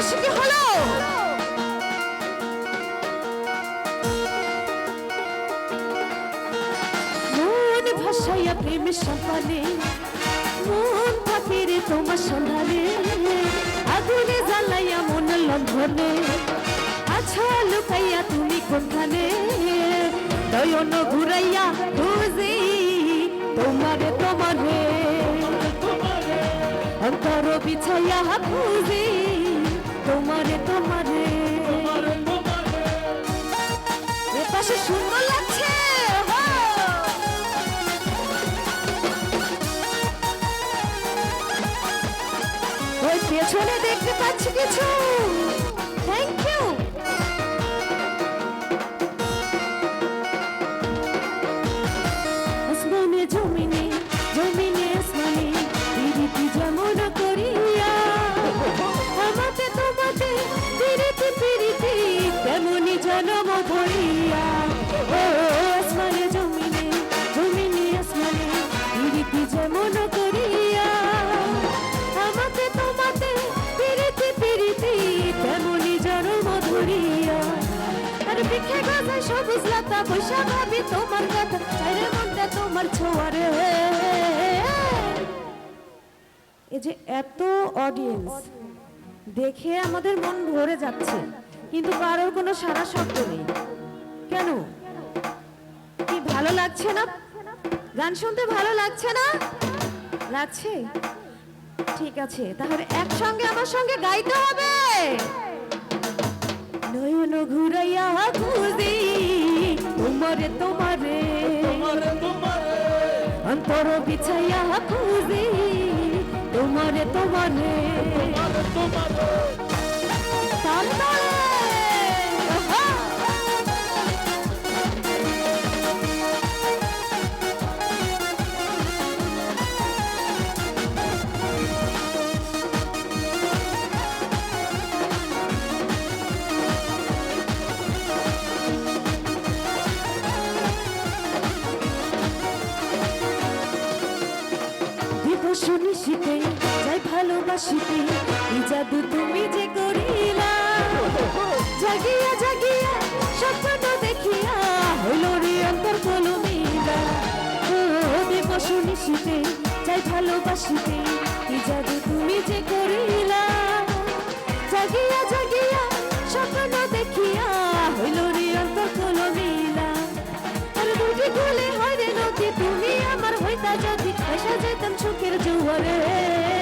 ভালোবাসি কি হলো? মন ভাসাইয়া প্রেমের সকালে, মন থাকে রে তোমার সন্ধানে, আগুনে জ্বালাইয়া মন লম্বনে আছা লুকাইয়া তুমি কোনখানে? দয়ন ঘুরাইয়া খুঁজি তোমারে তোমারে, অন্তর বিছাইয়া খুঁজি তোমারে তোমারে। এপাশে সুন্দর লাগছে ওই পেছনে দেখতে পাচ্ছি কিছু। গাছায় সবুজ লতা বৈশা ভাবি তোমার কথা। চাইরে মনটা তোমার ছোঁয়ারে এই যে এত অডিয়েন্স দেখে আমাদের মন ভরে যাচ্ছে, কিন্তু কারোর কোনো সারা শব্দ নেই। কেন? কি ভালো লাগছে না? গান শুনতে ভালো লাগছে না? লাগছে? ঠিক আছে, তাহলে একসঙ্গে আমার সঙ্গে গাইতে হবে। নয়ন ঘুরাইয়া খুঁজি তোমারে তোমারে অন্তর বিছাইয়া খুঁজি তোমারে তোমারে তোমারে ওহো! নিশিতে যাই ভালোবাসিতে এই জাদু তুমি যে করিলা? জাগিয়া জাগিয়া স্বপ্ন দেখিয়া হইল রে অন্তর কলমিলা ও দিবস নিশিতে যাই ভালোবাসিতে এই জাদু তুমি যে করিলা? জাগিয়া জাগিয়া যেতাম সুখের জুয়ারে।